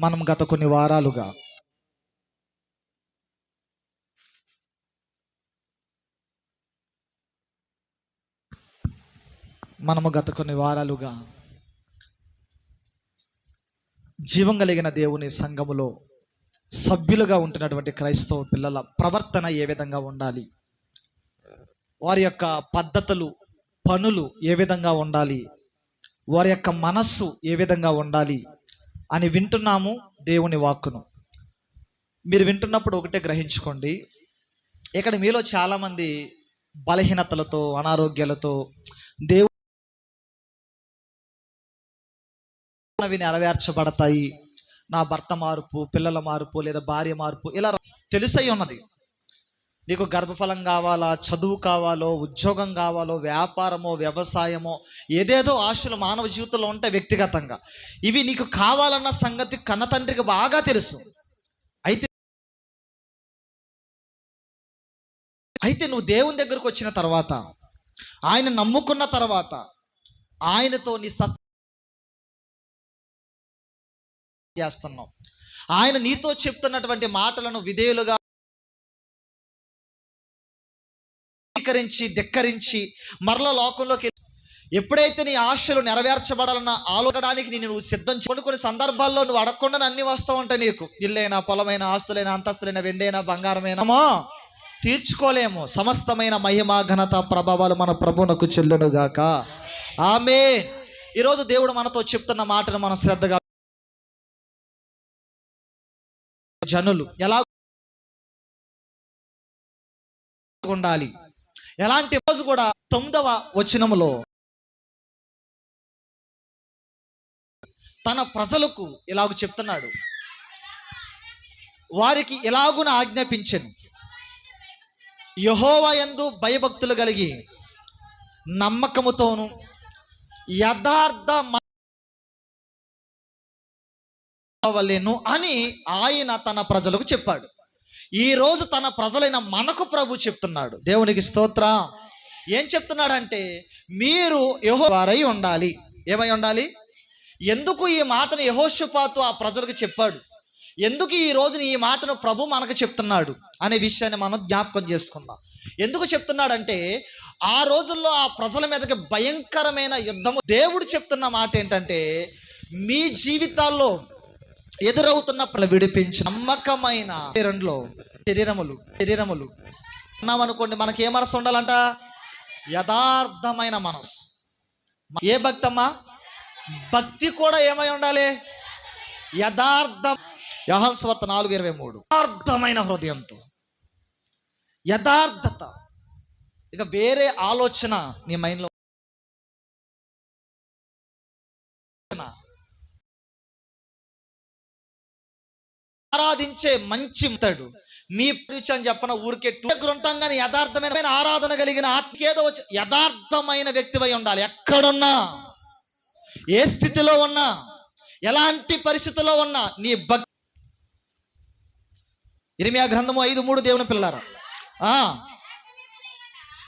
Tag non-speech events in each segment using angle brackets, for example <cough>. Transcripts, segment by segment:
మనం గత కొన్ని వారాలుగా మనము గత కొన్ని వారాలుగా జీవం కలిగిన దేవుని సంఘములో సభ్యులుగా ఉంటున్నటువంటి క్రైస్తవ పిల్లల ప్రవర్తన ఏ విధంగా ఉండాలి? వారి యొక్క పద్ధతులు పనులు ఏ విధంగా ఉండాలి? వారి యొక్క మనస్సు ఏ విధంగా ఉండాలి? అని వింటున్నాము దేవుని వాక్కును. మీరు వింటున్నప్పుడు ఒకటే గ్రహించుకోండి. ఇక్కడ మీలో చాలామంది బలహీనతలతో అనారోగ్యాలతో దేవుడు నెరవేర్చబడతాయి నా భర్త మార్పు పిల్లల మార్పు లేదా భార్య మార్పు ఇలా తెలిసై ఉన్నది. నీకు గర్భఫలం కావాలా? చదువు కావాలో? ఉద్యోగం కావాలో? వ్యాపారమో? వ్యవసాయమో? ఏదేదో ఆశలు మానవ జీవితంలో ఉంటాయి వ్యక్తిగతంగా. ఇవి నీకు కావాలన్న సంగతి కన్న తండ్రికి బాగా తెలుసు. అయితే అయితే నువ్వు దేవుని దగ్గరకు వచ్చిన తర్వాత ఆయన నమ్ముకున్న తర్వాత ఆయనతో నీ సత్ చేస్తున్నావు. ఆయన నీతో చెప్తున్నటువంటి మాటలను విధేయులుగా ధిక్కరించి ధిక్కరించి మరల లోకంలోకి ఎప్పుడైతే నీ ఆశలు నెరవేర్చబడాలన్న ఆలోచడానికి నేను నువ్వు సిద్ధం చే- కొన్ని కొన్ని సందర్భాల్లో నువ్వు అడగకుండా అన్ని వస్తూ ఉంటాయి నీకు. ఇల్లైనా పొలమైన ఆస్తులైన అంతస్తులైన వెండైనా బంగారమైనమో తీర్చుకోలేము. సమస్తమైన మహిమ ఘనత ప్రభావాలు మన ప్రభునకు చెల్లునుగాక. ఆమె ఈరోజు దేవుడు మనతో చెప్తున్న మాటను మనం శ్రద్ధగా జనులు ఎలా ఉండాలి ఎలాంటి రోజు కూడా తొమ్మిదవ వచనములో తన ప్రజలకు ఇలాగ చెప్తున్నాడు. వారికి ఇలాగున ఆజ్ఞాపించను. యహోవ యందు భయభక్తులు కలిగి నమ్మకముతోను యథార్థ వలెను అని ఆయన తన ప్రజలకు చెప్పాడు. ఈరోజు తన ప్రజలైన మనకు ప్రభు చెప్తున్నాడు. దేవునికి స్తోత్ర. ఏం చెప్తున్నాడంటే మీరు యహోవారై ఉండాలి. ఏమై ఉండాలి? ఎందుకు ఈ మాటను యహోషుపాతు ఆ ప్రజలకు చెప్పాడు? ఎందుకు ఈ రోజున ఈ మాటను ప్రభు మనకు చెప్తున్నాడు? అనే విషయాన్ని మనం జ్ఞాపకం చేసుకుందాం. ఎందుకు చెప్తున్నాడంటే ఆ రోజుల్లో ఆ ప్రజల మీదకి భయంకరమైన యుద్ధము. దేవుడు చెప్తున్న మాట ఏంటంటే మీ జీవితాల్లో ఎదురవుతున్న విడిపించి నమ్మకమైన శరీరంలో శరీరములు శరీరములు అన్నామనుకోండి మనకి ఏ మనసు ఉండాలంట? యథార్థమైన మనసు ఏ భక్తమ్మా? భక్తి కూడా ఏమై ఉండాలి? యథార్థం యహన్ నాలుగు ఇరవై మూడు. యథార్థమైన హృదయంతో. యథార్థత. ఇక వేరే ఆలోచన నీ మైండ్లో ఆరాధించే మంచి మతడు మీ పరిచయం అని చెప్పన ఊరికే టూ దగ్గర ఉంటాం కానీ యథార్థమైన ఆరాధన కలిగిన ఆత్మకేదో యథార్థమైన వ్యక్తివై ఉండాలి. ఎక్కడున్నా ఏ స్థితిలో ఉన్నా ఎలాంటి పరిస్థితిలో ఉన్నా నీ భక్తి ఇరిమియా గ్రంథము ఐదు మూడు దేవుని పిల్లారా ఆ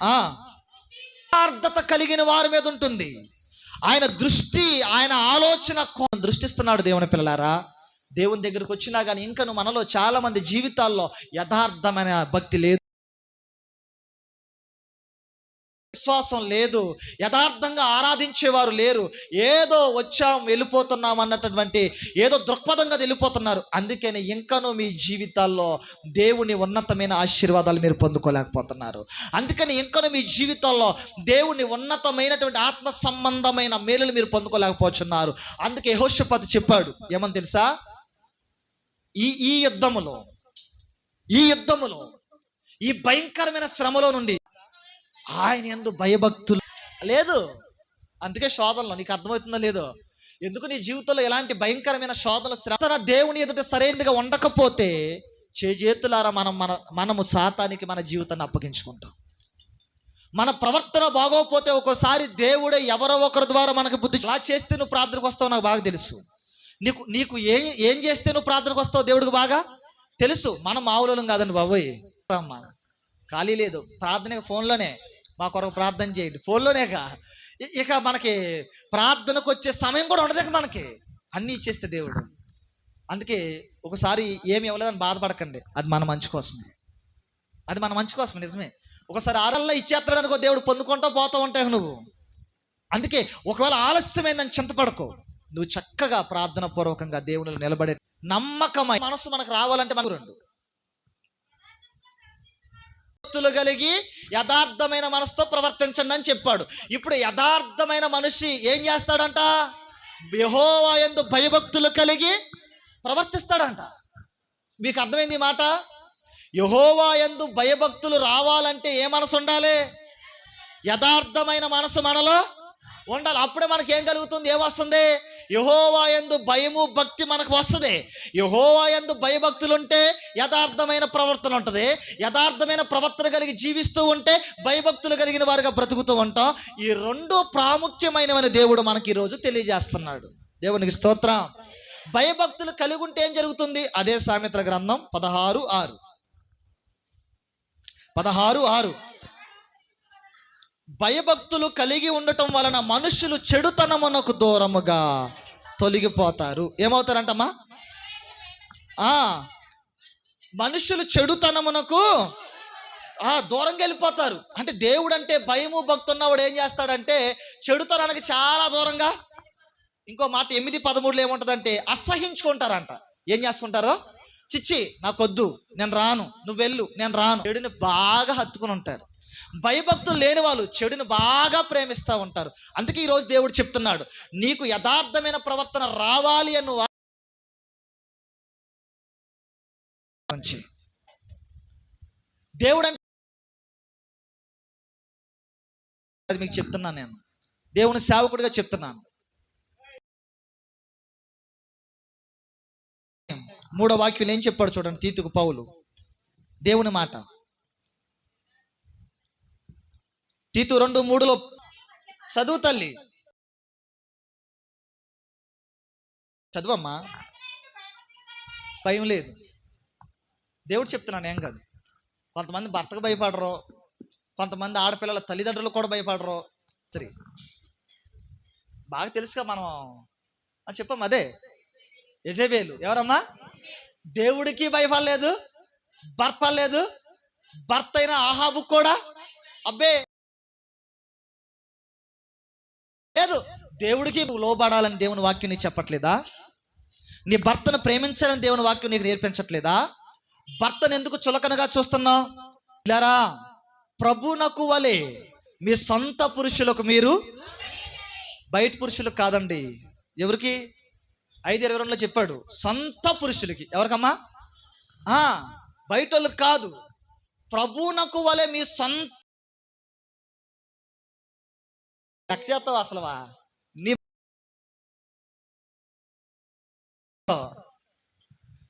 ఆర్థత యథార్థత కలిగిన వారి మీద ఉంటుంది. ఆయన దృష్టి ఆయన ఆలోచన దృష్టిస్తున్నాడు దేవుని పిల్లారా దేవుని దగ్గరకు వచ్చినా కానీ ఇంకను మనలో చాలామంది జీవితాల్లో యథార్థమైన భక్తి లేదు. విశ్వాసం లేదు. యథార్థంగా ఆరాధించేవారు లేరు. ఏదో వచ్చాం వెళ్ళిపోతున్నాం అన్నటువంటి ఏదో దృక్పథంగా వెళ్ళిపోతున్నారు. అందుకని ఇంకనూ మీ జీవితాల్లో దేవుని ఉన్నతమైన ఆశీర్వాదాలు మీరు పొందుకోలేకపోతున్నారు. అందుకని ఇంకనూ మీ జీవితాల్లో దేవుని ఉన్నతమైనటువంటి ఆత్మ సంబంధమైన మేలులు మీరు పొందుకోలేకపోతున్నారు. అందుకే యహోషపతి చెప్పాడు. ఏమని తెలుసా? ఈ ఈ యుద్ధములో ఈ యుద్ధములో ఈ భయంకరమైన శ్రమలో నుండి ఆయన ఎందు భయభక్తులు లేదు. అందుకే శోధనలో నీకు అర్థమవుతుందో లేదో? ఎందుకు నీ జీవితంలో ఎలాంటి భయంకరమైన శోధనలు శ్రమ? దేవుని ఎదుట సరైనదిగా ఉండకపోతే చేజేతులారా మనం మన మనము శాతానికి మన జీవితాన్ని అప్పగించుకుంటాం. మన ప్రవర్తన బాగోకపోతే ఒక్కోసారి దేవుడే ఎవరో ఒకరి ద్వారా మనకు బుద్ధి అలా చేస్తే నువ్వు ప్రార్థనకు వస్తావు నాకు బాగా తెలుసు. నీకు నీకు ఏం ఏం చేస్తే నువ్వు ప్రార్థనకు వస్తావు దేవుడికి బాగా? తెలుసు. మనం మామూలు కాదండి బాబోయ్. అమ్మ. ఖాళీ లేదు. ప్రార్థన ఫోన్లోనే. మా కొరకు ప్రార్థన చేయండి. ఫోన్లోనేగా. ఇక మనకి ప్రార్థనకు వచ్చే సమయం కూడా ఉండదు మనకి. అన్నీ ఇచ్చేస్తే దేవుడు. అందుకే ఒకసారి ఏమి ఇవ్వలేదని బాధపడకండి. అది మన మంచి కోసమే. అది మన మంచి కోసమే నిజమే. ఒకసారి ఆరల్లా ఇచ్చేస్తాడు అనుకో దేవుడు పొందుకుంటూ పోతూ ఉంటావు నువ్వు. అందుకే ఒకవేళ ఆలస్యమైందని చింతపడకు. నువ్వు చక్కగా ప్రార్థన పూర్వకంగా దేవుని నిలబడే నమ్మకమై మనసు మనకు రావాలంటే మనకు రెండు. భక్తులు కలిగి యథార్థమైన మనసుతో ప్రవర్తించండి అని చెప్పాడు. ఇప్పుడు యథార్థమైన మనిషి ఏం చేస్తాడంట? యెహోవా ఎందు భయభక్తులు కలిగి ప్రవర్తిస్తాడంట. మీకు అర్థమైంది మాట? యహోవా ఎందు భయభక్తులు రావాలంటే ఏ మనసు ఉండాలి? యథార్థమైన మనసు మనలో ఉండాలి. అప్పుడే మనకి ఏం కలుగుతుంది ఏమొస్తుంది యహోవా ఎందు భయము భక్తి మనకు వస్తుంది. యహోవా ఎందు భయభక్తులు ఉంటే యథార్థమైన ప్రవర్తన ఉంటుంది యథార్థమైన ప్రవర్తన కలిగి జీవిస్తూ ఉంటే భయభక్తులు కలిగిన వారుగా బ్రతుకుతూ ఉంటాం. ఈ రెండు ప్రాముఖ్యమైనవని దేవుడు మనకి ఈరోజు తెలియజేస్తున్నాడు. దేవునికి స్తోత్రం. భయభక్తులు కలిగి ఉంటే ఏం జరుగుతుంది? అదే సామెతల గ్రంథం పదహారు ఆరు. పదహారు ఆరు. భయభక్తులు కలిగి ఉండటం వలన మనుషులు చెడుతనమునకు దూరముగా తొలగిపోతారు. ఏమవుతారంటమ్మా? ఆ మనుషులు చెడుతనమునకు ఆ దూరంగా వెళ్ళిపోతారు. అంటే దేవుడు అంటే భయము భక్తున్నవాడు ఏం చేస్తాడంటే చెడుతనానికి చాలా దూరంగా ఇంకో మాట ఎనిమిది పదమూడులో ఏముంటుందంటే అసహించుకుంటారంట. ఏం చేసుకుంటారో చిచ్చి నాకొద్దు నేను రాను నువ్వు వెళ్ళు నేను రాను. చెడుని బాగా హత్తుకుని ఉంటారు. భయభక్తులు లేని వాళ్ళు చెడుని బాగా ప్రేమిస్తూ ఉంటారు. అందుకే ఈరోజు దేవుడు చెప్తున్నాడు నీకు యథార్థమైన ప్రవర్తన రావాలి అను మంచి దేవుడు అంటే అది మీకు చెప్తున్నాను నేను. దేవుని సేవకుడిగా చెప్తున్నాను. మూడో వాక్యం ఏం చెప్పాడు చూడండి తీతుకు పౌలు. దేవుని మాట. తీతు రెండు మూడులో చదువు తల్లి. చదువమ్మా. భయం లేదు. దేవుడు చెప్తున్నాను ఏం కాదు. కొంతమంది భర్తకు భయపడరు. కొంతమంది ఆడపిల్లల తల్లిదండ్రులు కూడా భయపడరు. త్రీ బాగా తెలుసుగా మనం. చెప్పమ్మా అదే. యజబేలు. ఎవరమ్మా? దేవుడికి భయపడలేదు. భర్త లేదు భర్త అయిన ఆహాబు కూడా. అబ్బే! దేవుడికి నువ్వు లోబడాలని దేవుని వాక్యం నీకు చెప్పట్లేదా? నీ భర్తను ప్రేమించాలని దేవుని వాక్యం నీకు నేర్పించట్లేదా? భర్తను ఎందుకు చులకనగా చూస్తున్నావు? ఇలారా ప్రభునకు వలె మీ సొంత పురుషులకు మీరు బయట పురుషులకు కాదండి. ఎవరికి? ఐదు ఇరవై రెండులో చెప్పాడు. సొంత పురుషులకి. ఎవరికమ్మా? బయట వాళ్ళకి కాదు. ప్రభునకు వలె మీ సొంత రక్షేస్తావు అసలువా?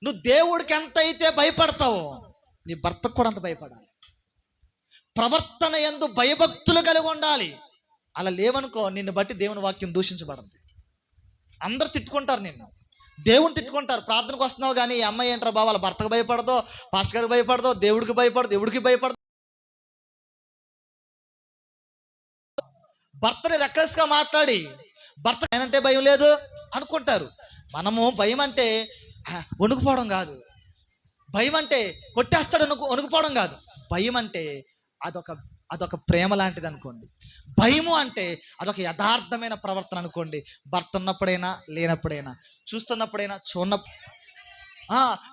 నువ్వు దేవుడికి ఎంత అయితే భయపడతావో నీ భర్తకు కూడా అంత భయపడాలి. ప్రవర్తన ఎందు భయభక్తులు కలిగి ఉండాలి. అలా లేవనుకో నిన్ను బట్టి దేవుని వాక్యం దూషించబడింది అందరు తిట్టుకుంటారు నిన్ను. దేవుని తిట్టుకుంటారు. ప్రార్థనకు వస్తున్నావు కానీ ఈ అమ్మాయి ఏంట్రా బాబు వాళ్ళ భర్తకు భయపడదో పాస్టర్ గారికి భయపడదో దేవుడికి భయపడదు దేవుడికి భయపడదు. భర్తని రెక్కలెస్గా మాట్లాడి భర్త అంటే భయం లేదు అనుకుంటారు. మనము భయం అంటే వణుకుపోవడం కాదు. భయం అంటే కొట్టేస్తాడు వణుకు వణుకుపోవడం కాదు. భయం అంటే అదొక అదొక ప్రేమ లాంటిది అనుకోండి. భయము అంటే అదొక యథార్థమైన ప్రవర్తన అనుకోండి. భర్త ఉన్నప్పుడైనా లేనప్పుడైనా చూస్తున్నప్పుడైనా చూడన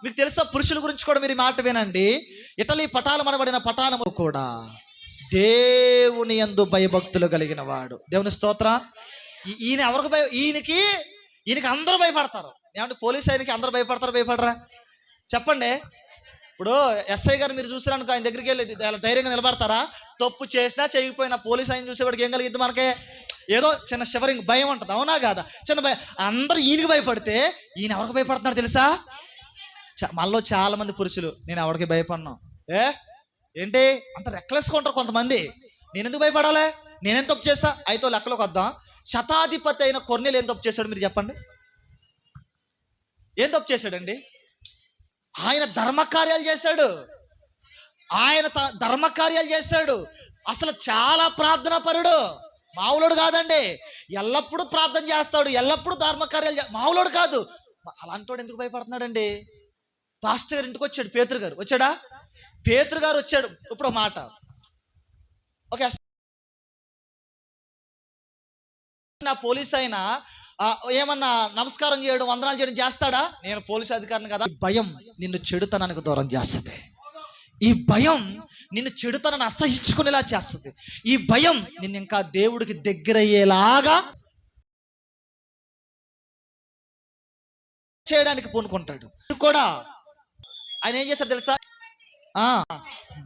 మీకు తెలుసా పురుషుల గురించి కూడా మీరు మాట వినండి. ఇటలీ పటాలు మనబడిన పటాలము కూడా దేవుని యందు భయభక్తులు కలిగిన వాడు. దేవుని స్తోత్ర. ఈయన ఎవరికి భయ ఈయనకి ఈయనకి అందరూ భయపడతారు. ఏమంటే పోలీస్ ఆయనకి అందరు భయపడతారు భయపడరా? చెప్పండి. ఇప్పుడు ఎస్ఐ గారు మీరు చూసారనుకో ఆయన దగ్గరికి వెళ్ళి ధైర్యంగా నిలబడతారా? తప్పు చేసినా చేయకపోయినా పోలీస్ ఆయన చూసేవాడికి ఏం కలిగింది మనకే? ఏదో చిన్న షివరింగ్ భయం ఉంటుంది అవునా కాదా? చిన్న భయం. అందరు ఈయనకి భయపడితే ఈయన ఎవరికి భయపడుతున్నాడు తెలుసా? చ- మనలో చాలా మంది పురుషులు నేను ఎవరికి భయపడినా. ఏ? ఏంటి? అంత రెక్లెస్గా ఉంటారు కొంతమంది. నేను ఎందుకు భయపడాలి? నేనేం తప్పు చేసా అయితే లెక్కలోకి వద్దాం. శతాధిపతి అయిన కొర్నెలు ఏం తప్పు చేశాడు మీరు చెప్పండి. ఏం తప్పు చేశాడండి? ఆయన ధర్మకార్యాలు చేశాడు. ఆయన ధర్మకార్యాలు చేశాడు. అసలు చాలా ప్రార్థన పరుడు మావులోడు కాదండి. ఎల్లప్పుడూ ప్రార్థన చేస్తాడు. ఎల్లప్పుడూ ధర్మకార్యాలు మావులోడు కాదు. అలాంటి ఎందుకు భయపడుతున్నాడండి? పాస్టర్ గారు ఇంటికి వచ్చాడు. పేతురు గారు వచ్చాడా? పేతురు గారు వచ్చాడు. ఇప్పుడు ఒక మాట. అయినా పోలీస్ అయినా ఏమన్నా నమస్కారం చేయడం వందనాలు చేయడం చేస్తాడా? నేను పోలీస్ అధికారిని కదా. భయం నిన్ను చెడుతనానికి దూరం చేస్తుంది. ఈ భయం నిన్ను చెడుతనని అసహించుకునేలా చేస్తుంది. ఈ భయం నిన్ను ఇంకా దేవుడికి దగ్గరయ్యేలాగా చేయడానికి పూనుకుంటాడు. కూడా ఆయన ఏం చేశారు తెలుసా?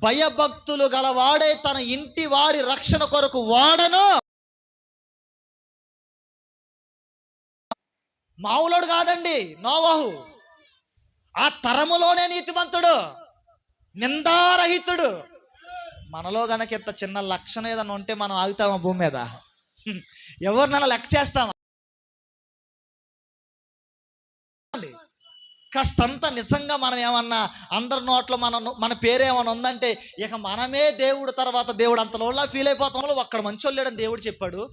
భయభక్తులు గలవాడే తన ఇంటి వారి రక్షణ కొరకు వాడను. మావులోడు కాదండి నోవాహు. ఆ తరములోనే నీతిమంతుడు నిందారహితుడు. మనలో గనక ఇంత చిన్న లక్షణం ఏదైనా ఉంటే మనం ఆగుతామా భూమి మీద? ఎవరు ఎవరినైనా లెక్క చేస్తామా? కాస్తంత నిజంగా మనం ఏమన్నా అందరి నోట్లో మన మన పేరు ఏమైనా ఉందంటే ఇక మనమే దేవుడు తర్వాత దేవుడు అంతలో ఫీల్ అయిపోతాం. ఒక్కడ మంచి లేడని దేవుడు చెప్పాడు.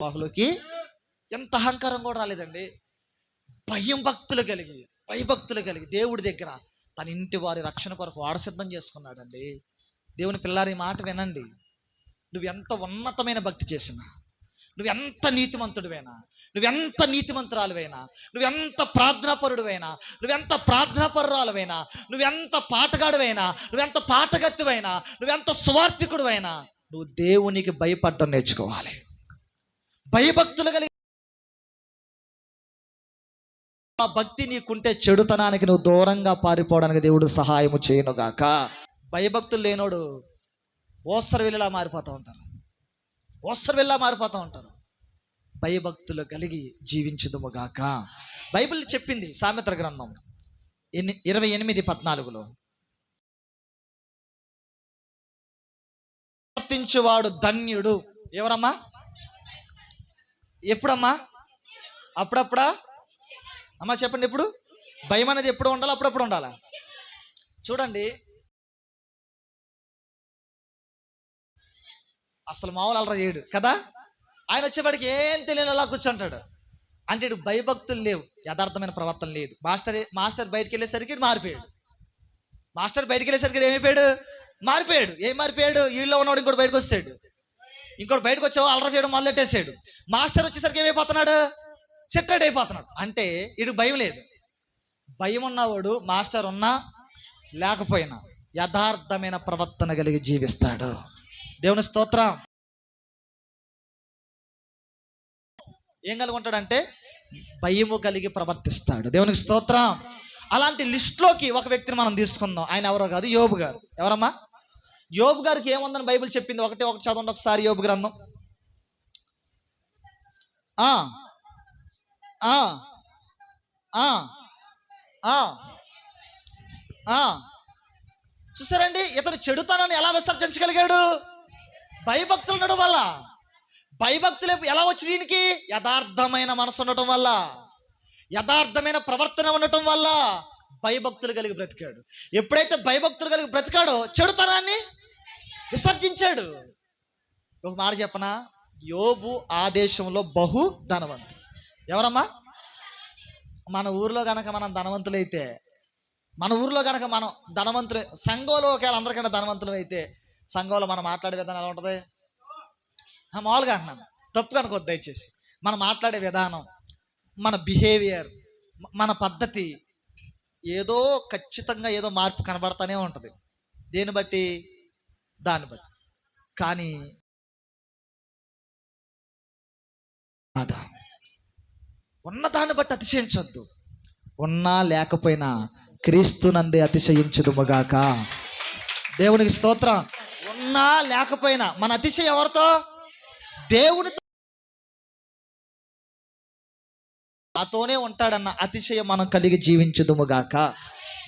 బాహులోకి ఎంత అహంకారం కూడా రాలేదండి. భయం భక్తులు కలిగి భయభక్తులు కలిగి దేవుడి దగ్గర తన ఇంటి వారి రక్షణ కొరకు వాడ సిద్ధం చేసుకున్నాడండి. దేవుని పిల్లారి మాట వినండి. నువ్వు ఎంత ఉన్నతమైన భక్తి చేసినా నువ్వెంత నీతిమంతుడివైనా నువ్వెంత నీతిమంతురాలువైనా నువ్వెంత ప్రార్థనాపరుడువైనా నువ్వెంత ప్రార్థనాపరురాలువైనా నువ్వెంత పాటగాడువైనా నువ్వెంత పాటగత్తువైనా నువ్వెంత స్వార్థికుడువైనా నువ్వు దేవునికి భయపడడం నేర్చుకోవాలి. భయభక్తులు కలిగి ఆ భక్తి నీకుంటే చెడుతనానికి నువ్వు దూరంగా పారిపోవడానికి దేవుడు సహాయము చేయనుగాక. భయభక్తులు లేనోడు ఓస్తర మారిపోతూ ఉంటారు. ఓస్తర మారిపోతూ ఉంటారు. భయభక్తులు కలిగి జీవించదుముగాక. బైబిల్ చెప్పింది సామెత్ర గ్రంథం ఎన్ని ఇరవై ఎనిమిది పద్నాలుగులో. ప్రవర్తించువాడు ధన్యుడు. ఎవరమ్మా? ఎప్పుడమ్మా? అప్పుడప్పుడా? అమ్మా చెప్పండి ఎప్పుడు? భయం అనేది ఎప్పుడు ఉండాలి? అప్పుడప్పుడు ఉండాలా? చూడండి. అసలు మామూలు అలరా చేయడు కదా? ఆయన వచ్చేవాడికి ఏం తెలియని అలా కూర్చుంటాడు. అంటే ఇటు భయభక్తులు లేవు యథార్థమైన ప్రవర్తన లేదు. మాస్టర్ మాస్టర్ బయటికి వెళ్ళేసరికి మారిపోయాడు. మాస్టర్ బయటికి వెళ్ళేసరికి ఏమైపోయాడు? మారిపోయాడు. ఏం మారిపోయాడు? వీళ్ళలో ఉన్నవాడు ఇంకోటి బయటకు వస్తాడు. ఇంకోటి బయటకు వచ్చావు అలరా చేయడం మొదలెట్టేసాడు మాస్టర్ వచ్చేసరికి ఏమైపోతున్నాడు? సెట్టెడ్ అయిపోతున్నాడు. అంటే ఇటు భయం లేదు. భయం ఉన్నవాడు మాస్టర్ ఉన్నా లేకపోయినా యథార్థమైన ప్రవర్తన కలిగి జీవిస్తాడు. దేవుని స్తోత్రం. ఏం కలిగి ఉంటాడంటే భయము కలిగి ప్రవర్తిస్తాడు. దేవునికి స్తోత్రం. అలాంటి లిస్ట్లోకి ఒక వ్యక్తిని మనం తీసుకుందాం. ఆయన ఎవరో కాదు యోబు గారు. ఎవరమ్మా? యోబు గారికి ఏముందని బైబిల్ చెప్పింది? ఒకటి ఒకటి చదవండి ఒకసారి యోబు గ్రంథం. ఆ ఆ ఆ ఆ ఆ. చూసారండి? ఇతను చెడుతనాన్ని ఎలా విసర్జించగలిగాడు? భయభక్తులు ఉండడం వల్ల. భయభక్తులు ఎలా వచ్చి దీనికి? యథార్థమైన మనసు ఉండటం వల్ల. యథార్థమైన ప్రవర్తన ఉండటం వల్ల. భయభక్తులు కలిగి బ్రతికాడు. ఎప్పుడైతే భయభక్తులు కలిగి బ్రతికాడో చెడుతనాన్ని విసర్జించాడు. ఒక మాట చెప్పనా? యోబు ఆ దేశంలో బహు ధనవంతుడు. ఎవరమ్మా? మన ఊర్లో కనుక మనం ధనవంతులైతే మన ఊర్లో కనుక మనం ధనవంతులు సంఘంలో ఒకవేళ అందరికన్నా ధనవంతులు అయితే సంఘంలో మనం మాట్లాడే విధానం ఎలా ఉంటుంది? మామూలుగా అంటున్నాను తప్పు కనుకోవద్దు దయచేసి. మనం మాట్లాడే విధానం మన బిహేవియర్ మన పద్ధతి ఏదో ఖచ్చితంగా ఏదో మార్పు కనబడతానే ఉంటుంది. దేన్ని బట్టి? దాన్ని బట్టి. కానీ కాదా ఉన్న దాన్ని బట్టి అతిశయించొద్దు. ఉన్నా లేకపోయినా క్రీస్తునందే అతిశయించుదుముగాక. దేవునికి స్తోత్రం. ఉన్నా లేకపోయినా మన అతిశయం ఎవరితో? దేవునితో నాతోనే ఉంటాడన్న అతిశయం మనం కలిగి జీవించుదుముగాక.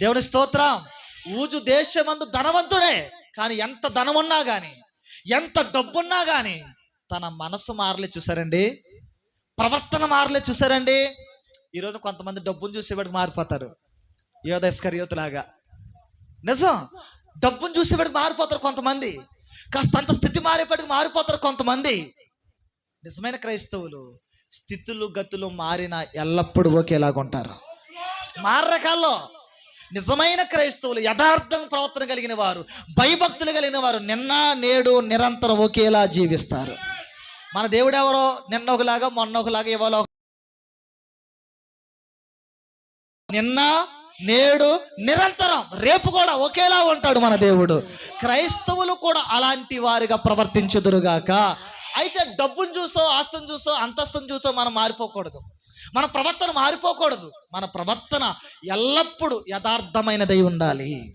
దేవుని స్తోత్రం. ఊజు దేశమందు ధనవంతుడే. కానీ ఎంత ధనం ఉన్నా కానీ ఎంత డబ్బున్నా కానీ తన మనసు మారలే చూసారండి? ప్రవర్తన మారలే చూసారండి? ఈరోజు కొంతమంది డబ్బును చూసేవాడికి మారిపోతారు? యోధస్కర్యోతులాగా నిజం. డబ్బును చూసేవాడికి మారిపోతారు కొంతమంది? కాస్త అంత స్థితి మారేపటికి మారిపోతారు కొంతమంది? నిజమైన క్రైస్తవులు స్థితులు గతులు మారిన ఎల్లప్పుడూ ఒకేలాగా ఉంటారు మారకాల్లో నిజమైన క్రైస్తవులు యథార్థం ప్రవర్తన కలిగిన వారు భయభక్తులు కలిగిన వారు నిన్న నేడు నిరంతరం ఒకేలా జీవిస్తారు. మన దేవుడు ఎవరో నిన్న ఒకలాగా మొన్న ఒకలాగా ఇవాళ నిన్న నేడు నిరంతరం రేపు కూడా ఒకేలా ఉంటాడు మన దేవుడు. క్రైస్తవులు కూడా అలాంటి వారిగా ప్రవర్తించుదురుగాక. అయితే డబ్బును చూసో ఆస్తుని చూసో అంతస్తుని చూసో మనం మారిపోకూడదు. మన ప్రవర్తన మారిపోకూడదు. మన ప్రవర్తన ఎల్లప్పుడూ యథార్థమైనదై ఉండాలి.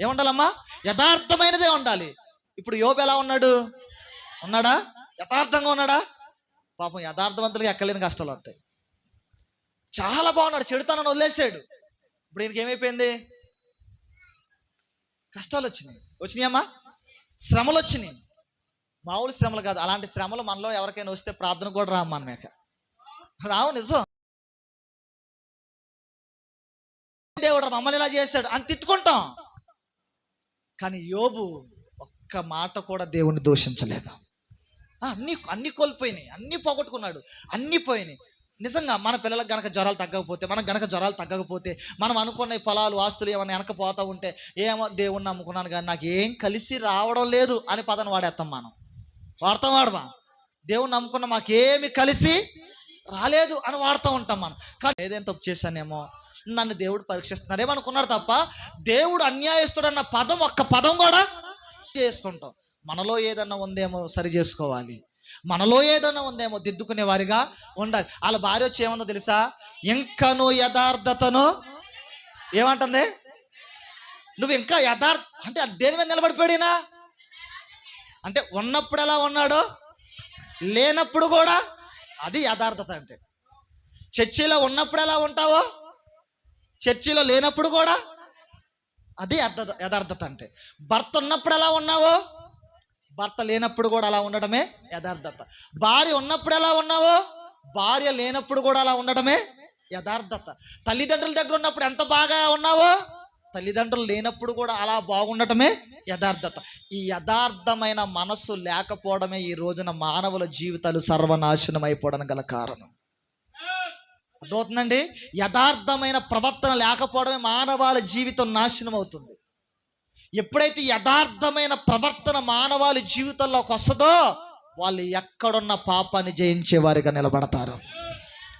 ఏముండాలమ్మా? యథార్థమైనదే ఉండాలి. ఇప్పుడు యోబు ఎలా ఉన్నాడు? ఉన్నాడా? యథార్థంగా ఉన్నాడా? పాపం యథార్థవంతుడికి ఎక్కలేని కష్టాలు వస్తాయి. చాలా బాగున్నాడు. చెడుతనని వదిలేసాడు ఇప్పుడు ఈయనకి ఏమైపోయింది? కష్టాలు వచ్చినాయి. వచ్చినాయమ్మా శ్రమలు వచ్చినాయి. మామూలు శ్రమలు కాదు. అలాంటి శ్రమలు మనలో ఎవరికైనా వస్తే ప్రార్థన కూడా రామ్మా మేక రావు నిజం. దేవుడు మమ్మల్ని ఇలా చేశాడు అని తిట్టుకుంటాం. కానీ యోబు ఒక్క మాట కూడా దేవుణ్ణి దూషించలేదు. అన్ని అన్ని కోల్పోయినాయి అన్ని పోగొట్టుకున్నాడు అన్ని పోయినాయి. నిజంగా మన పిల్లలకు గనక జ్వరాలు తగ్గకపోతే మనకు గనక జ్వరాలు తగ్గకపోతే మనం అనుకున్న పొలాలు ఆస్తులు ఏమైనా వెనక పోతా ఉంటే ఏమో దేవుణ్ణి నమ్ముకున్నాను కానీ నాకు ఏం కలిసి రావడం లేదు అని పదం వాడేస్తాం మనం. వాడతాం వాడమా? దేవుణ్ణి నమ్ముకున్న మాకేమి కలిసి రాలేదు అని వాడుతూ ఉంటాం మనం. కానీ ఏదైనా తప్పు చేశానేమో నన్ను దేవుడు పరీక్షిస్తున్నాడు ఏమనుకున్నాడు తప్ప దేవుడు అన్యాయస్తుడన్న పదం ఒక్క పదం కూడా చేసుకుంటాం మనలో ఏదన్నా ఉందేమో సరి చేసుకోవాలి. మనలో ఏదైనా ఉందేమో దిద్దుకునే వారిగా ఉండాలి. వాళ్ళ భార్య వచ్చి ఏమన్నా తెలుసా? ఇంకను యథార్థతను ఏమంటుంది? నువ్వు ఇంకా యథార్థ అంటే దేని మీద నిలబడిపోయినా అంటే ఉన్నప్పుడు ఎలా ఉన్నాడో? లేనప్పుడు కూడా అది యథార్థత అంటే. చర్చిలో ఉన్నప్పుడు ఎలా ఉంటావో? చర్చిలో లేనప్పుడు కూడా అది యథార్థత అంటే. భర్త ఉన్నప్పుడు ఎలా ఉన్నావో? భర్త లేనప్పుడు కూడా అలా ఉండడమే యథార్థత. భార్య ఉన్నప్పుడు ఎలా ఉన్నావో? భార్య లేనప్పుడు కూడా అలా ఉండడమే యథార్థత. తల్లిదండ్రుల దగ్గర ఉన్నప్పుడు ఎంత బాగా ఉన్నావో? తల్లిదండ్రులు లేనప్పుడు కూడా అలా బాగుండటమే యథార్థత. ఈ యథార్థమైన మనస్సు లేకపోవడమే ఈ రోజున మానవుల జీవితాలు సర్వనాశనం అయిపోవడానికి గల కారణం. అర్థమవుతుందండి? యథార్థమైన ప్రవర్తన లేకపోవడమే మానవాళి జీవితం నాశనం అవుతుంది. ఎప్పుడైతే యథార్థమైన ప్రవర్తన మానవాళి జీవితంలోకి వస్తుందో వాళ్ళు ఎక్కడున్న పాపాన్ని జయించే వారిగా నిలబడతారు.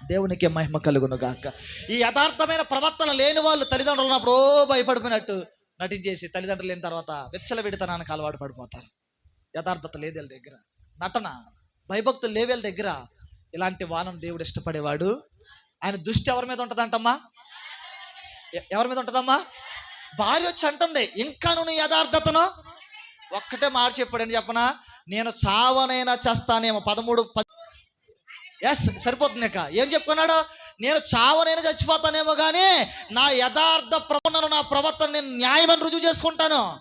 దేవునికి మహిమ కలుగును గాక. ఈ యథార్థమైన ప్రవర్తన లేని వాళ్ళు తల్లిదండ్రులు ఉన్నప్పుడు ఓ భయపడిపోయినట్టు నటించేసి తల్లిదండ్రులు లేని తర్వాత విచ్చల విడితనానికి అలవాటు పడిపోతారు. యథార్థత లేదు వీళ్ళ దగ్గర. నటన భయభక్తులు లేవు దగ్గర ఇలాంటి వానం దేవుడు ఇష్టపడేవాడు. ఆయన దృష్టి ఎవరి మీద ఉంటుందంటమ్మా? ఎవరి మీద ఉంటుందమ్మా? భార్య వచ్చి అంటుంది ఇంకా నువ్వు నీ యథార్థతను? ఒక్కటే మాట చెప్పాడని చెప్పనా నేను చావనైనా చేస్తానేమో. పదమూడు ఎస్ సరిపోతుంది ఇక ఏం చెప్పుకున్నాడు? నేను చావనైనా చచ్చిపోతానేమో కానీ నా యథార్థ ప్రవర్తనను నా ప్రవర్తన నేను న్యాయమని రుజువు చేసుకుంటాను.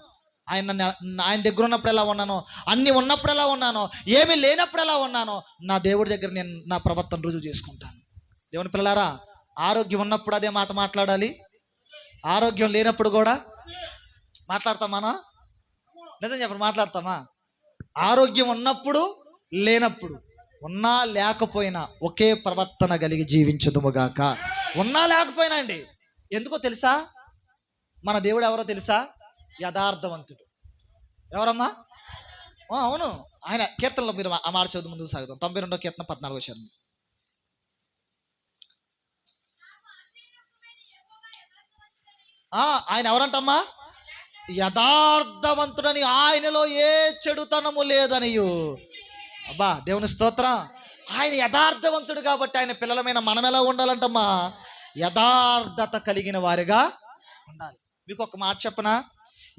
ఆయన నన్ను- ఆయన దగ్గర ఉన్నప్పుడు ఎలా ఉన్నాను అన్ని ఉన్నప్పుడు ఎలా ఉన్నాను ఏమీ లేనప్పుడు ఎలా ఉన్నాను నా దేవుడి దగ్గర నేను నా ప్రవర్తన రుజువు చేసుకుంటాను. దేవుని పిల్లలారా ఆరోగ్యం ఉన్నప్పుడు అదే మాట మాట్లాడాలి. ఆరోగ్యం లేనప్పుడు కూడా మాట్లాడతామానా నిజం చెప్పండి మాట్లాడతామా? ఆరోగ్యం ఉన్నప్పుడు లేనప్పుడు. ఉన్నా లేకపోయినా ఒకే ప్రవర్తన కలిగి జీవించదుముగాక. ఉన్నా లేకపోయినా అండి ఎందుకో తెలుసా? మన దేవుడు ఎవరో తెలుసా? యథార్థవంతుడు. ఎవరమ్మా? అవును. ఆయన కీర్తనలో మీరు ఆ మాట చదువు ముందుకు సాగుతాం తొంభై రెండో కీర్తన పద్నాలుగో శరణం ఆయన ఎవరంటమ్మా? యథార్థవంతుడని ఆయనలో ఏ చెడుతనము లేదనియు. అబ్బా దేవుని స్తోత్రం. ఆయన యథార్థవంతుడు కాబట్టి ఆయన పిల్లలమైన మనం ఎలా ఉండాలంటమ్మా? యథార్థత కలిగిన వారిగా ఉండాలి. మీకు ఒక మాట చెప్పనా?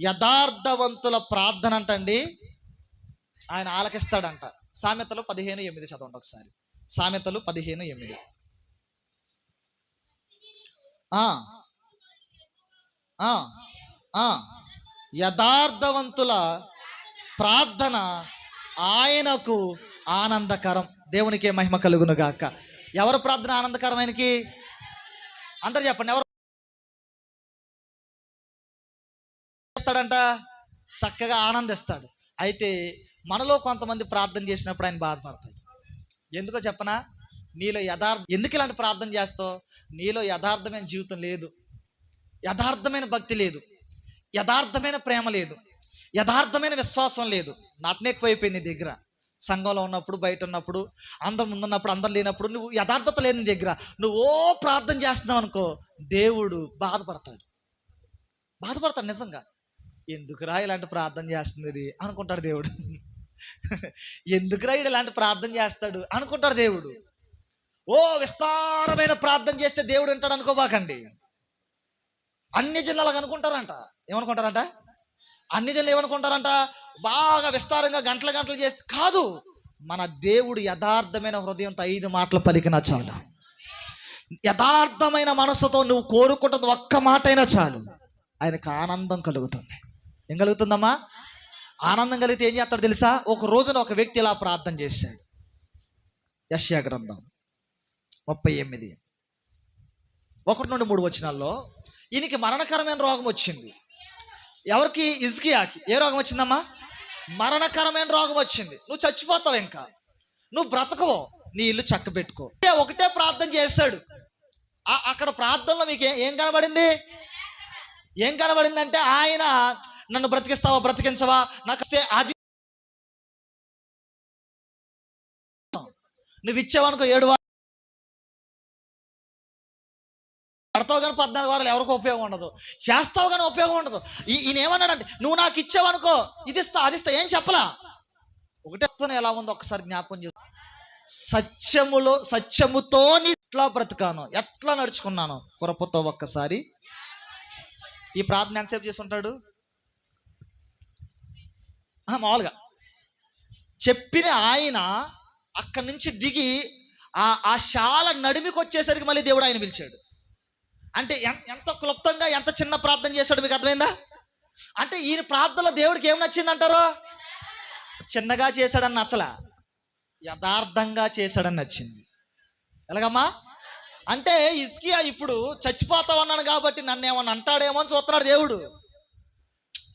యథార్థవంతుల ప్రార్థన అంటండి ఆయన ఆలకిస్తాడంట. సామెతలు పదిహేను ఎనిమిది చదవండి ఒకసారి. సామెతలు పదిహేను ఎనిమిది. యథార్థవంతుల ప్రార్థన ఆయనకు ఆనందకరం. దేవునికే మహిమ కలుగును గాక. ఎవరు ప్రార్థన ఆనందకరమైనకి? అందరు చెప్పండి ఎవరు చేస్తాడంట? చక్కగా ఆనందిస్తాడు. అయితే మనలో కొంతమంది ప్రార్థన చేసినప్పుడు ఆయన బాధపడతాడు. ఎందుకో చెప్పనా? నీలో యథార్థం ఎందుకు ఇలాంటి ప్రార్థన చేస్తావు? నీలో యథార్థమైన జీవితం లేదు. యథార్థమైన భక్తి లేదు. యథార్థమైన ప్రేమ లేదు. యథార్థమైన విశ్వాసం లేదు. నాటనే ఎక్కువైపోయింది నీ దగ్గర. సంఘంలో ఉన్నప్పుడు బయట ఉన్నప్పుడు అందరు ముందున్నప్పుడు అందరు లేనప్పుడు నువ్వు యథార్థత లేని దగ్గర. నువ్వు ఓ ప్రార్థన చేస్తున్నావు అనుకో దేవుడు బాధపడతాడు. బాధపడతాడు నిజంగా. ఎందుకురా ఇలాంటి ప్రార్థన చేస్తుంది అనుకుంటాడు దేవుడు. <laughs> ఎందుకురా ఇలాంటి ప్రార్థన చేస్తాడు? అనుకుంటాడు దేవుడు. ఓ విస్తారమైన ప్రార్థన చేస్తే దేవుడు వింటాడు అనుకోబాకండి. అన్ని జిల్లాలకు అనుకుంటారంట. ఏమనుకుంటారంట? అన్ని జిల్లాలు ఏమనుకుంటారంట? బాగా విస్తారంగా గంటల గంటలు చేస్తే కాదు మన దేవుడు యథార్థమైన హృదయంతో ఐదు మాటలు పలికినా చాలు. యథార్థమైన మనసుతో నువ్వు కోరుకుంటుంది ఒక్క మాట అయినా చాలు. ఆయనకు ఆనందం కలుగుతుంది. ఏం కలుగుతుందమ్మా? ఆనందం కలిగితే ఏం చేస్తాడు తెలుసా? ఒక రోజున ఒక వ్యక్తి ఇలా ప్రార్థన చేశాడు. యశ్యా గ్రంథం ముప్పై ఎనిమిది. ఒకటి నుండి మూడు వచనాల్లో ఈయనకి మరణకరమైన రోగం వచ్చింది. ఎవరికి ఇజ్కియాకి ఏ రోగం వచ్చిందమ్మా? మరణకరమైన రోగం వచ్చింది. నువ్వు చచ్చిపోతావు ఇంకా. నువ్వు బ్రతకవు. నీ ఇల్లు చక్క పెట్టుకో. ఒకటే ప్రార్థన చేస్తాడు అక్కడ ప్రార్థనలో మీకు ఏం కనబడింది? ఏం కనబడింది అంటే ఆయన నన్ను బ్రతికిస్తావా? బ్రతికించవా? నాకు అది నువ్వు ఇచ్చావనుకో ఏడు చేస్తావు కానీ పద్నాలుగు వారాలు ఎవరికి ఉపయోగం ఉండదు. చేస్తావు కానీ ఉపయోగం ఉండదు. ఈయన ఏమన్నాడంటే నువ్వు నాకు ఇచ్చావనుకో ఇది ఇస్తా అది ఇస్తా. ఏం చెప్పలా? ఒకటే ఎలా ఉందో ఒకసారి జ్ఞాపకం చేస్తా సత్యములో సత్యముతో ఎట్లా బ్రతికాను ఎట్లా నడుచుకున్నాను కొరపతో ఒక్కసారి. ఈ ప్రార్థన ఎంతసేపు చేస్తుంటాడు? మామూలుగా. చెప్పిన ఆయన అక్కడి నుంచి దిగి ఆ ఆ శాల నడిమికి వచ్చేసరికి మళ్ళీ దేవుడు ఆయన పిలిచాడు. అంటే ఎంత క్లుప్తంగా ఎంత చిన్న ప్రార్థన చేశాడు మీకు అర్థమైందా? అంటే ఈయన ప్రార్థనలో దేవుడికి ఏం నచ్చింది అంటారు చిన్నగా చేశాడని నచ్చలా. యథార్థంగా చేశాడని నచ్చింది. ఎలాగమ్మా? అంటే ఇస్కియా ఇప్పుడు చచ్చిపోతావు అన్నాను కాబట్టి నన్ను ఏమన్నా అంటాడేమో అని చూస్తున్నాడు దేవుడు.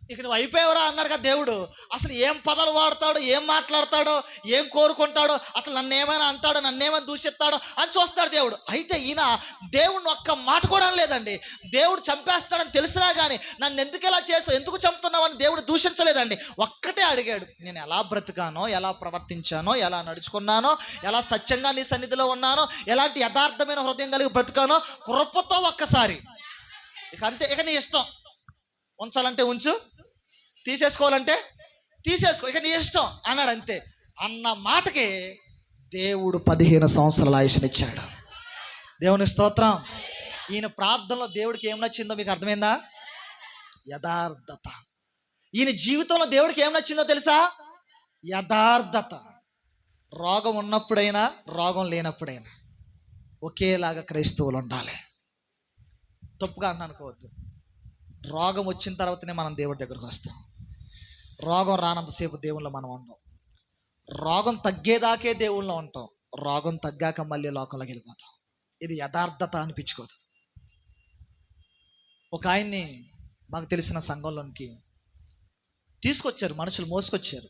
ఇక నువ్వు అయిపోయావురా అన్నాడు కదా దేవుడు. అసలు ఏం పదాలు వాడతాడు ఏం మాట్లాడతాడో ఏం కోరుకుంటాడో అసలు నన్ను ఏమైనా అంటాడో నన్ను ఏమైనా దూషిస్తాడో అని చూస్తాడు దేవుడు. అయితే ఈయన దేవుడిని ఒక్క మాట కూడా లేదండి దేవుడు చంపేస్తాడని తెలిసినా కానీ నన్ను ఎందుకు ఇలా చేసావు ఎందుకు చంపుతున్నావు అని దేవుడు దూషించలేదండి. ఒక్కటే అడిగాడు నేను ఎలా బ్రతికానో ఎలా ప్రవర్తించానో ఎలా నడుచుకున్నానో ఎలా సత్యంగా నీ సన్నిధిలో ఉన్నానో ఎలాంటి యథార్థమైన హృదయం కలిగి బ్రతికానో కృపతో ఒక్కసారి. ఇక అంతే ఇక నీ ఇష్టం. ఉంచాలంటే ఉంచు. తీసేసుకోవాలంటే? తీసేసుకో ఇక నీ ఇష్టం అన్నాడు అంతే. అన్న మాటకి దేవుడు పదిహేను సంవత్సరాల ఆయుషనిచ్చాడు. దేవుని స్తోత్రం. ఈయన ప్రార్థనలో దేవుడికి ఏం నచ్చిందో మీకు అర్థమైందా? యథార్థత. ఈయన జీవితంలో దేవుడికి ఏం నచ్చిందో తెలుసా? యథార్థత. రోగం ఉన్నప్పుడైనా రోగం లేనప్పుడైనా ఒకేలాగా క్రైస్తవులు ఉండాలి. తప్పుగా అన్న అనుకోవద్దు రోగం వచ్చిన తర్వాతనే మనం దేవుడి దగ్గరకు వస్తాం. రోగం రానంతసేపు దేవుళ్ళు మనం ఉండం. రోగం తగ్గేదాకే దేవుళ్ళలో ఉంటాం. రోగం తగ్గాక మళ్ళీ లోకంలోకి వెళ్ళిపోతాం. ఇది యథార్థత అనిపించుకోదు. ఒక ఆయన్ని మాకు తెలిసిన సంఘంలోనికి తీసుకొచ్చారు. మనుషులు మోసుకొచ్చారు.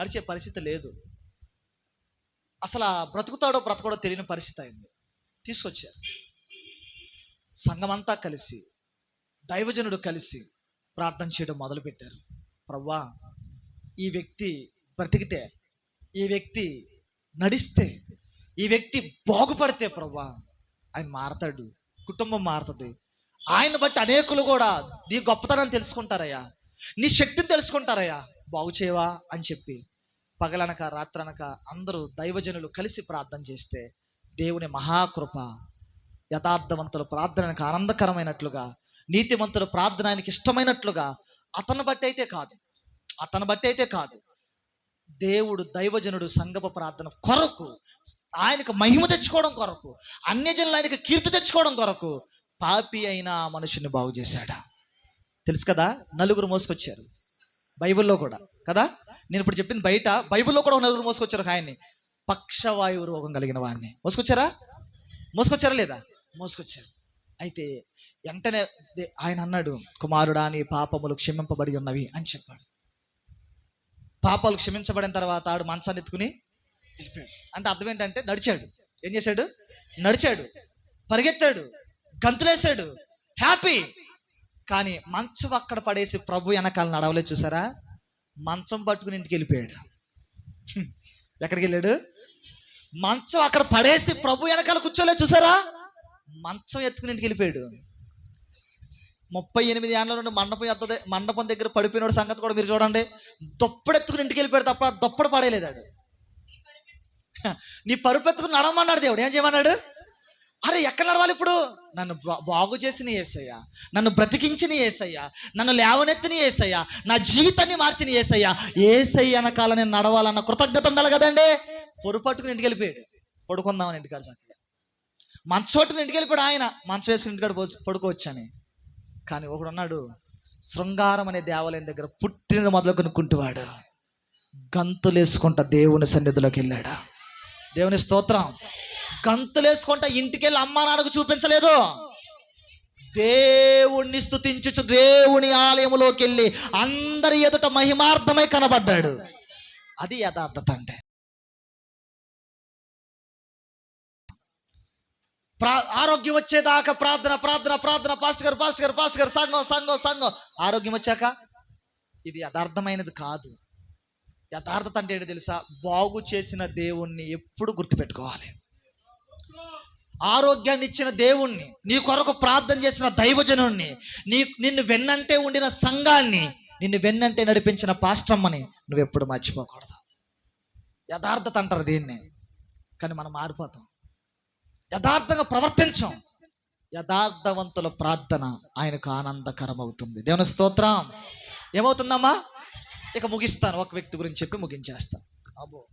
నడిచే పరిస్థితి లేదు. అసలు బ్రతుకుతాడో బ్రతకడో తెలియని పరిస్థితి అయింది. తీసుకొచ్చారు. సంఘమంతా కలిసి దైవజనుడు కలిసి ప్రార్థన చేయడం మొదలుపెట్టారు. ప్రవ్వా ఈ వ్యక్తి బ్రతికితే ఈ వ్యక్తి నడిస్తే ఈ వ్యక్తి బాగుపడితే ప్రవ్వా ఆయన మారతాడు కుటుంబం మారుతుంది. ఆయన బట్టి అనేకులు కూడా నీ గొప్పతనం తెలుసుకుంటారయ్యా నీ శక్తిని తెలుసుకుంటారయ్యా. బాగు చేయవా అని చెప్పి పగలనక రాత్రనక అందరూ దైవజనులు కలిసి ప్రార్థన చేస్తే దేవుని మహాకృప యథార్థవంతుల ప్రార్థనకు ఆనందకరమైనట్లుగా నీతిమంతుల ప్రార్థన ఆయనకి ఇష్టమైనట్లుగా అతను బట్టి అయితే కాదు. అతను బట్టి అయితే కాదు. దేవుడు దైవజనుడు సంగప ప్రార్థన కొరకు ఆయనకు మహిమ తెచ్చుకోవడం కొరకు అన్యజనులు ఆయనకు కీర్తి తెచ్చుకోవడం కొరకు పాపి అయిన ఆ మనుషుని బాగు చేశాడా. తెలుసు కదా? నలుగురు మోసుకొచ్చారు. బైబిల్లో కూడా. కదా? నేను ఇప్పుడు చెప్పింది బయట. బైబిల్లో కూడా నలుగురు మోసుకొచ్చారు ఆయన్ని. పక్షవాయువు రోగం కలిగిన వాడిని. మోసుకొచ్చారా? మోసుకొచ్చారా లేదా? మోసుకొచ్చారు. అయితే వెంటనే ఆయన అన్నాడు కుమారుడా నీ పాపములు క్షమింపబడి ఉన్నవి అని చెప్పాడు. పాపాలు క్షమించబడిన తర్వాత ఆడు మంచాన్ని ఎత్తుకుని వెళ్ళిపోయాడు. అంటే అర్థం ఏంటంటే నడిచాడు. ఏం చేశాడు? నడిచాడు. పరిగెత్తాడు. గంతులేశాడు. హ్యాపీ. కానీ మంచం అక్కడ పడేసి ప్రభు వెనకాల నడవలేదు చూసారా? మంచం పట్టుకుని ఇంటికి వెళ్ళిపోయాడు. ఎక్కడికి వెళ్ళాడు? మంచం అక్కడ పడేసి ప్రభు వెనకాల కూర్చోలేదు చూసారా? మంచం ఎత్తుకుని ఇంటికి వెళ్ళిపోయాడు. ముప్పై ఎనిమిది ఏళ్ళ నుండి మండపం ఎత్తదే మండపం దగ్గర పడిపోయినోడు సంగతి కూడా మీరు చూడండి. దొప్పడెత్తుకుని ఇంటికి వెళ్ళిపోయాడు తప్ప దొప్పడు పడేయలేదాడు. నీ పరుపు ఎత్తుకుని నడవమన్నాడు దేవుడు. ఏం చేయమన్నాడు? అరే ఎక్కడ నడవాలి ఇప్పుడు? నన్ను బా- బాగు చేసిన ఏసయ్య నన్ను బ్రతికించిన ఏసయ్య నన్ను లేవనెత్తిన ఏసయ్య నా జీవితాన్ని మార్చిన ఏసయ్య ఏసయ్య అనకాల నేను నడవాలన్న కృతజ్ఞత ఉండాలి కదండి. పొరు ఇంటికి వెళ్ళిపోయాడు. పడుకుందామని ఇంటికాడ చక్కగా. మంచోట్టుకుని ఇంటికి వెళ్ళిపోయాడు ఆయన. మంచం వేసుకుని ఇంటికాడ పడుకోవచ్చు పడుకోవచ్చని. కానీ ఒకడు ఉన్నాడు శృంగారం అనే దేవాలయం దగ్గర పుట్టినది మొదలుకొని కుంటువాడు గంతులేసుకుంటా దేవుని సన్నిధిలోకి వెళ్ళాడు. దేవుని స్తోత్రం. గంతులేసుకుంట ఇంటికి వెళ్ళి అమ్మా నాన్నకు చూపించలేదు. దేవుణ్ణి స్తుతించుచు దేవుని ఆలయంలోకి వెళ్ళి అందరి ఎదుట మహిమార్థమై కనబడ్డాడు. అది యథార్థత అంటే. ప్రా ఆరోగ్యం వచ్చేదాకా ప్రార్థన ప్రార్థన ప్రార్థన. పాస్ట్ గారు పాస్ట్ గారు పాస్ట్ గారు సంఘం సంఘం సంఘం. ఆరోగ్యం వచ్చాక ఇది యథార్థమైనది కాదు. యథార్థత అంటే ఏంటి తెలుసా? బాగు చేసిన దేవుణ్ణి ఎప్పుడు గుర్తుపెట్టుకోవాలి. ఆరోగ్యాన్ని ఇచ్చిన దేవుణ్ణి నీ కొరకు ప్రార్థన చేసిన దైవజనుణ్ణి నీ నిన్ను వెన్నంటే ఉండిన సంఘాన్ని నిన్ను వెన్నంటే నడిపించిన పాష్ట్రమ్మని నువ్వు ఎప్పుడు మర్చిపోకూడదు. యథార్థత అంటారు దీన్ని. కానీ మనం మారిపోతాం. యథార్థంగా ప్రవర్తించం. యథార్థవంతుల ప్రార్థన ఆయనకు ఆనందకరం అవుతుంది దేవుని స్తోత్రం. ఏమవుతుందమ్మా? ఇక ముగిస్తాను. ఒక వ్యక్తి గురించి చెప్పి ముగించేస్తాను అబ్బో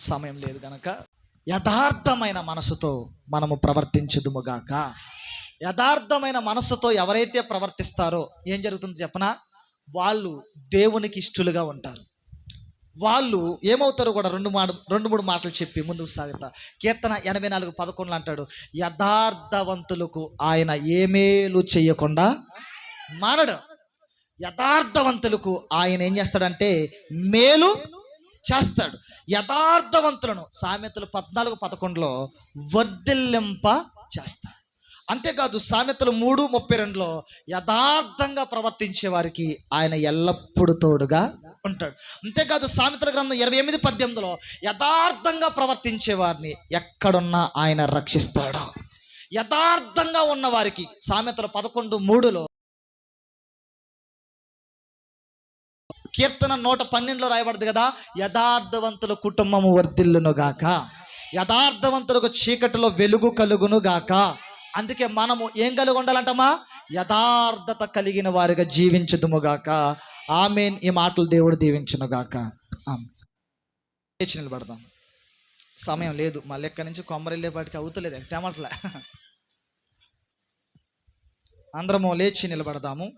సమయం లేదు గనక. యథార్థమైన మనసుతో మనము ప్రవర్తించుదుముగాక. యథార్థమైన మనసుతో ఎవరైతే ప్రవర్తిస్తారో ఏం జరుగుతుందో చెప్పనా? వాళ్ళు దేవునికి ఇష్టలుగా ఉంటారు. వాళ్ళు ఏమవుతారు కూడా రెండు మాట రెండు మూడు మాటలు చెప్పి ముందుకు సాగుతా. కీర్తన ఎనభై నాలుగు పదకొండులు అంటాడు యథార్థవంతులకు ఆయన ఏమేలు చేయకుండా మానడు. యథార్థవంతులకు ఆయన ఏం చేస్తాడంటే మేలు చేస్తాడు. యథార్థవంతులను సామెతలు పద్నాలుగు పదకొండులో వర్ధిల్లింప చేస్తాడు. అంతేకాదు సామెతలు మూడు ముప్పై రెండులో యథార్థంగా ప్రవర్తించే వారికి ఆయన ఎల్లప్పుడూ తోడుగా ఉంటాడు అంతేకాదు సామెతల గ్రంథం ఇరవై ఎనిమిది పద్దెనిమిదిలో యథార్థంగా ప్రవర్తించే వారిని ఎక్కడున్నా ఆయన రక్షిస్తాడు. యథార్థంగా ఉన్న వారికి సామెతలు పదకొండు మూడులో కీర్తన నూట పన్నెండులో రాయబడదు కదా? యథార్థవంతుల కుటుంబము వర్ధిల్లును గాక. యథార్థవంతులకు చీకటిలో వెలుగు కలుగును గాక. అందుకే మనము ఏం కలిగి ఉండాలంటమా యథార్థత కలిగిన వారిగా జీవించదుము గాక. ఆమెన్. ఈ మాటలు దేవుడు దీవించును గాక. లేచి నిలబడదాం. సమయం లేదు. మళ్ళీ ఎక్కడి నుంచి కొమ్మరెళ్ళేపాటికి అవుతలేదు. తెమట్లే <laughs> అందరము లేచి నిలబడదాము.